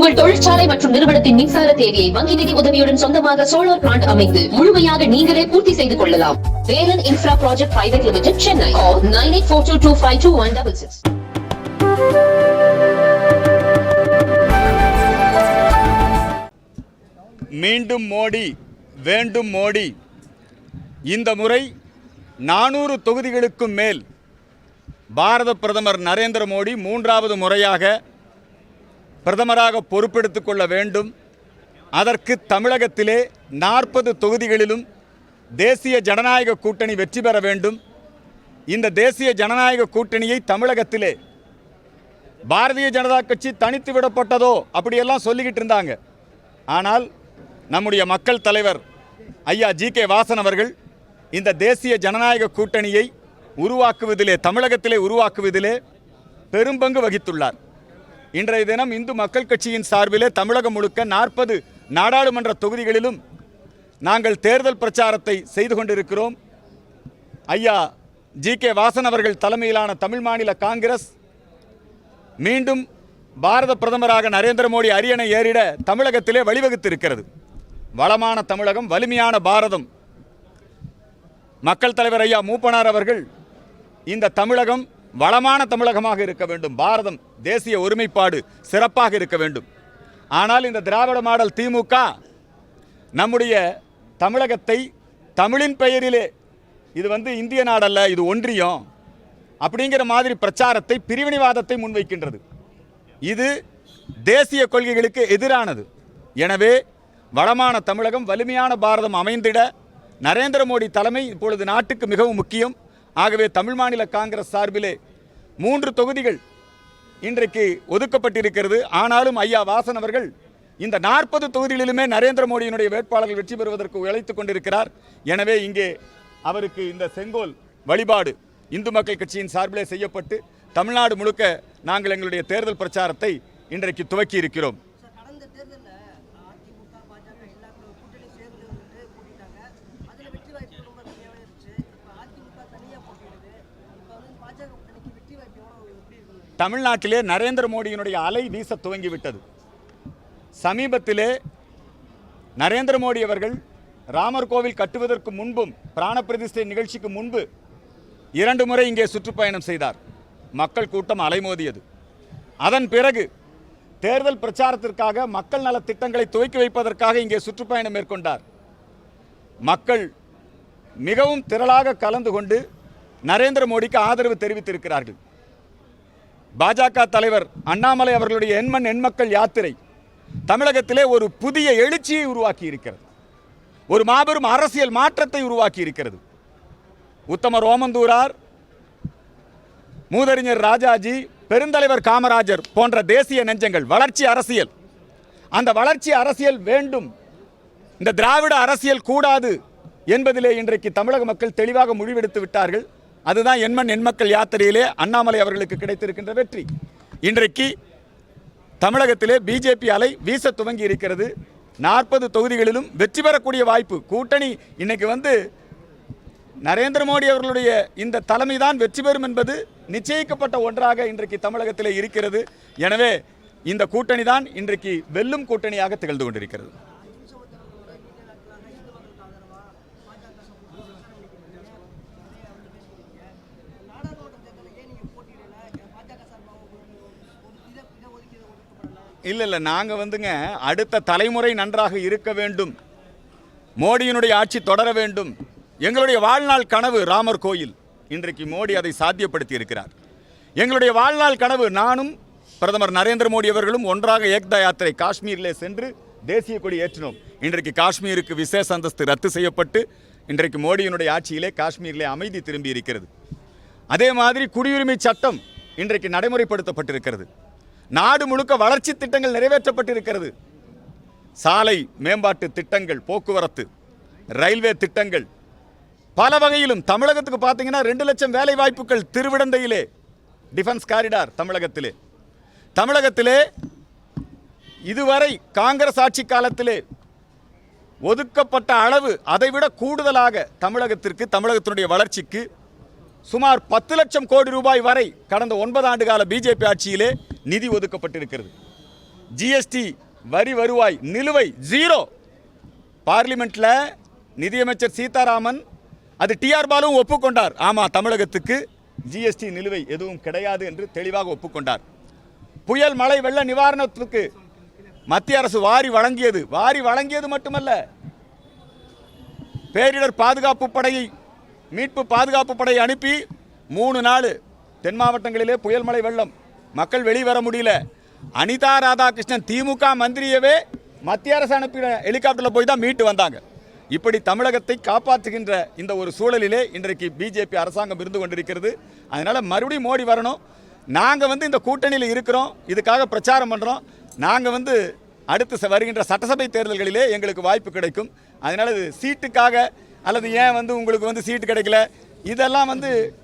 உங்கள் தொழிற்சாலை மற்றும் நிறுவனத்தின் மின்சார தேவையை வங்கி நிதி உதவியுடன் சொந்தமாக சோலார் பிளான்ட் அமைத்து முழுமையாக நீங்களே பூர்த்தி செய்து கொள்ளலாம். Velan infra project private limited Chennai nine eight four two two five two one double six மீண்டும் மோடி வேண்டும் மோடி. இந்த முறை நானூறு தொகுதிகளுக்கும் மேல் பாரத பிரதமர் நரேந்திர மோடி மூன்றாவது முறையாக பிரதமராக பொறுப்பெடுத்துக் கொள்ள வேண்டும். அதற்கு தமிழகத்திலே நாற்பது தொகுதிகளிலும் தேசிய ஜனநாயக கூட்டணி வெற்றி பெற வேண்டும். இந்த தேசிய ஜனநாயக கூட்டணியை தமிழகத்திலே பாரதிய ஜனதா கட்சி தனித்து விடப்பட்டதோ அப்படியெல்லாம் சொல்லிக்கிட்டு இருந்தாங்க. ஆனால் நம்முடைய மக்கள் தலைவர் ஐயா ஜி கே வாசன் அவர்கள் இந்த தேசிய ஜனநாயக கூட்டணியை உருவாக்குவதிலே தமிழகத்திலே உருவாக்குவதிலே பெரும்பங்கு வகித்துள்ளார். இன்றைய தினம் இந்து மக்கள் கட்சியின் சார்பிலே தமிழகம் முழுக்க நாற்பது நாடாளுமன்ற தொகுதிகளிலும் நாங்கள் தேர்தல் பிரச்சாரத்தை செய்து கொண்டிருக்கிறோம். ஐயா ஜி கே வாசன் அவர்கள் தலைமையிலான தமிழ் மாநில காங்கிரஸ் மீண்டும் பாரத பிரதமராக நரேந்திர மோடி அரியணை ஏறிட தமிழகத்திலே வழிவகுத்திருக்கிறது. வளமான தமிழகம் வலிமையான பாரதம். மக்கள் தலைவர் ஐயா மூப்பனார் அவர்கள் இந்த தமிழகம் வளமான தமிழகமாக இருக்க வேண்டும். பாரதம் தேசிய ஒருமைப்பாடு சிறப்பாக இருக்க வேண்டும். ஆனால் இந்த திராவிட மாடல் திமுக நம்முடைய தமிழகத்தை தமிழின் பெயரிலே இது வந்து இந்திய நாடல்ல இது ஒன்றியம் அப்படிங்கிற மாதிரி பிரச்சாரத்தை பிரிவினைவாதத்தை முன்வைக்கின்றது. இது தேசிய கொள்கைகளுக்கு எதிரானது. எனவே வளமான தமிழகம் வலிமையான பாரதம் அமைந்திட நரேந்திர மோடி தலைமை இப்பொழுது நாட்டுக்கு மிகவும் முக்கியம். ஆகவே தமிழ் மாநில காங்கிரஸ் சார்பிலே மூன்று தொகுதிகள் இன்றைக்கு ஒதுக்கப்பட்டிருக்கிறது. ஆனாலும் ஐயா வாசன் அவர்கள் இந்த நாற்பது தொகுதிகளிலுமே நரேந்திர மோடியினுடைய வேட்பாளர்கள் வெற்றி பெறுவதற்கு உழைத்துக் கொண்டிருக்கிறார். எனவே இங்கே அவருக்கு இந்த செங்கோல் வழிபாடு இந்து மக்கள் கட்சியின் சார்பிலே செய்யப்பட்டு தமிழ்நாடு முழுக்க நாங்கள் எங்களுடைய தேர்தல் பிரச்சாரத்தை இன்றைக்கு துவக்கி இருக்கிறோம் தமிழ்நாட்டிலே நரேந்திர மோடியினுடைய அலை வீச துவங்கிவிட்டது. சமீபத்திலே நரேந்திர மோடி அவர்கள் ராமர் கோவில் கட்டுவதற்கு முன்பும் பிராணப்பிரதிஷ்டை நிகழ்ச்சிக்கு முன்பு இரண்டு முறை இங்கே சுற்றுப்பயணம் செய்தார். மக்கள் கூட்டம் அலைமோதியது. அதன் பிறகு தேர்தல் பிரச்சாரத்திற்காக மக்கள் நல திட்டங்களை துவக்கி வைப்பதற்காக இங்கே சுற்றுப்பயணம் மேற்கொண்டார். மக்கள் மிகவும் திரளாக கலந்து கொண்டு நரேந்திர மோடிக்கு ஆதரவு தெரிவித்திருக்கிறார்கள். பாஜக தலைவர் அண்ணாமலை அவர்களுடைய எண்மண் எண்மக்கள் யாத்திரை தமிழகத்திலே ஒரு புதிய எழுச்சியை உருவாக்கி இருக்கிறது. ஒரு மாபெரும் அரசியல் மாற்றத்தை உருவாக்கி இருக்கிறது. உத்தம ரோமந்தூரார் மூதறிஞர் ராஜாஜி பெருந்தலைவர் காமராஜர் போன்ற தேசிய நெஞ்சங்கள் வளர்ச்சி அரசியல். அந்த வளர்ச்சி அரசியல் வேண்டும். இந்த திராவிட அரசியல் கூடாது என்பதிலே இன்றைக்கு தமிழக மக்கள் தெளிவாக முடிவெடுத்து விட்டார்கள். அதுதான் எண்மண் எண்மக்கள் யாத்திரையிலே அண்ணாமலை அவர்களுக்கு கிடைத்திருக்கின்ற வெற்றி. இன்றைக்கு தமிழகத்திலே பிஜேபி அலை வீச துவங்கி இருக்கிறது. நாற்பது தொகுதிகளிலும் வெற்றி பெறக்கூடிய வாய்ப்பு. கூட்டணி இன்னைக்கு வந்து நரேந்திர மோடி அவர்களுடைய இந்த தலைமைதான் வெற்றி பெறும் என்பது நிச்சயிக்கப்பட்ட ஒன்றாக இன்றைக்கு தமிழகத்திலே இருக்கிறது. எனவே இந்த கூட்டணி தான் இன்றைக்கு வெல்லும் கூட்டணியாக திகழ்ந்து கொண்டிருக்கிறது நாடாளுமன்ற தேர்தலில் ஏன் நீங்கள் போட்டியிடல பாஜக சார்பாக உங்களுக்கு ஒரு இதை இதை ஒதுக்கீடு ஒதுக்கப்படலை இல்லை இல்லை நாங்கள் வந்துங்க அடுத்த தலைமுறை நன்றாக இருக்க வேண்டும். மோடியினுடைய ஆட்சி தொடர வேண்டும். எங்களுடைய வாழ்நாள் கனவு ராமர் கோயில். இன்றைக்கு மோடி அதை சாத்தியப்படுத்தி இருக்கிறார். எங்களுடைய வாழ்நாள் கனவு நானும் பிரதமர் நரேந்திர மோடி அவர்களும் ஒன்றாக ஏக்தா யாத்திரை காஷ்மீரிலே சென்று தேசிய கொடி ஏற்றினோம். இன்றைக்கு காஷ்மீருக்கு விசேஷ அந்தஸ்து ரத்து செய்யப்பட்டு இன்றைக்கு மோடியினுடைய ஆட்சியிலே காஷ்மீரிலே அமைதி திரும்பி இருக்கிறது. அதே மாதிரி குடியுரிமை சட்டம் இன்றைக்கு நடைமுறைப்படுத்தப்பட்டிருக்கிறது. நாடு முழுக்க வளர்ச்சி திட்டங்கள் நிறைவேற்றப்பட்டிருக்கிறது. சாலை மேம்பாட்டு திட்டங்கள் போக்குவரத்து ரயில்வே திட்டங்கள் பல வகையிலும் தமிழகத்துக்கு பார்த்தீங்கன்னா ரெண்டு லட்சம் வேலை வாய்ப்புகள் திருவிடந்தையிலே டிஃபென்ஸ் காரிடார் தமிழகத்திலே. தமிழகத்திலே இதுவரை காங்கிரஸ் ஆட்சி காலத்திலே ஒதுக்கப்பட்ட அளவு அதைவிட கூடுதலாக தமிழகத்திற்கு தமிழகத்தினுடைய வளர்ச்சிக்கு சுமார் பத்து லட்சம் கோடி ரூபாய் வரை கடந்த ஒன்பது ஆண்டு கால பிஜேபி ஆட்சியிலே நிதி ஒதுக்கப்பட்டிருக்கிறது. ஜிஎஸ்டி வரி வருவாய் நிலுவை ஜீரோ பார்லிமெண்ட்ல நிதியமைச்சர் சீதாராமன் அது டிஆர் பாலும் ஒப்புக்கொண்டார். ஆமா தமிழகத்துக்கு ஜிஎஸ்டி நிலுவை எதுவும் கிடையாது என்று தெளிவாக ஒப்புக்கொண்டார். புயல் மழை வெள்ள நிவாரணத்துக்கு மத்திய அரசு வாரி வழங்கியது. வாரி வழங்கியது மட்டுமல்ல பேரிடர் பாதுகாப்பு படையை மீட்பு பாதுகாப்பு படையை அனுப்பி மூணு நாள் தென் மாவட்டங்களிலே புயல் மழை வெள்ளம் மக்கள் வெளிவர முடியல. அனிதா ராதாகிருஷ்ணன் திமுக மந்திரியவே மத்திய அரசு அனுப்பின ஹெலிகாப்டரில் போய் தான் மீட்டு வந்தாங்க. இப்படி தமிழகத்தை காப்பாற்றுகின்ற இந்த ஒரு சூழலிலே இன்றைக்கு பிஜேபி அரசாங்கம் இருந்து கொண்டிருக்கிறது. அதனால் மறுபடியும் மோடி வரணும். நாங்கள் வந்து இந்த கூட்டணியில் இருக்கிறோம். இதுக்காக பிரச்சாரம் பண்ணுறோம் நாங்கள் வந்து அடுத்து ச- வருகின்ற சட்டசபை தேர்தல்களிலே எங்களுக்கு வாய்ப்பு கிடைக்கும். அதனால இது சீட்டுக்காக அல்லது ஏன் வந்து உங்களுக்கு வந்து சீட்டு கிடைக்கல? இதெல்லாம் வந்து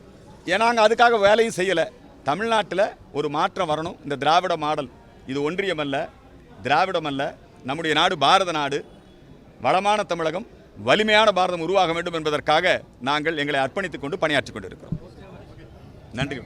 நாங்கள் அதுக்காக வேலையும் செய்யலை. தமிழ்நாட்டில் ஒரு மாற்றம் வரணும். இந்த திராவிட மாடல் இது ஒன்றியம் அல்ல திராவிடம் அல்ல. நம்முடைய நாடு பாரத நாடு. வளமான தமிழகம் வலிமையான பாரதம் உருவாக வேண்டும் என்பதற்காக நாங்கள் எங்களை அர்ப்பணித்துக் கொண்டு பணியாற்றிக் கொண்டிருக்கிறோம். நன்றி.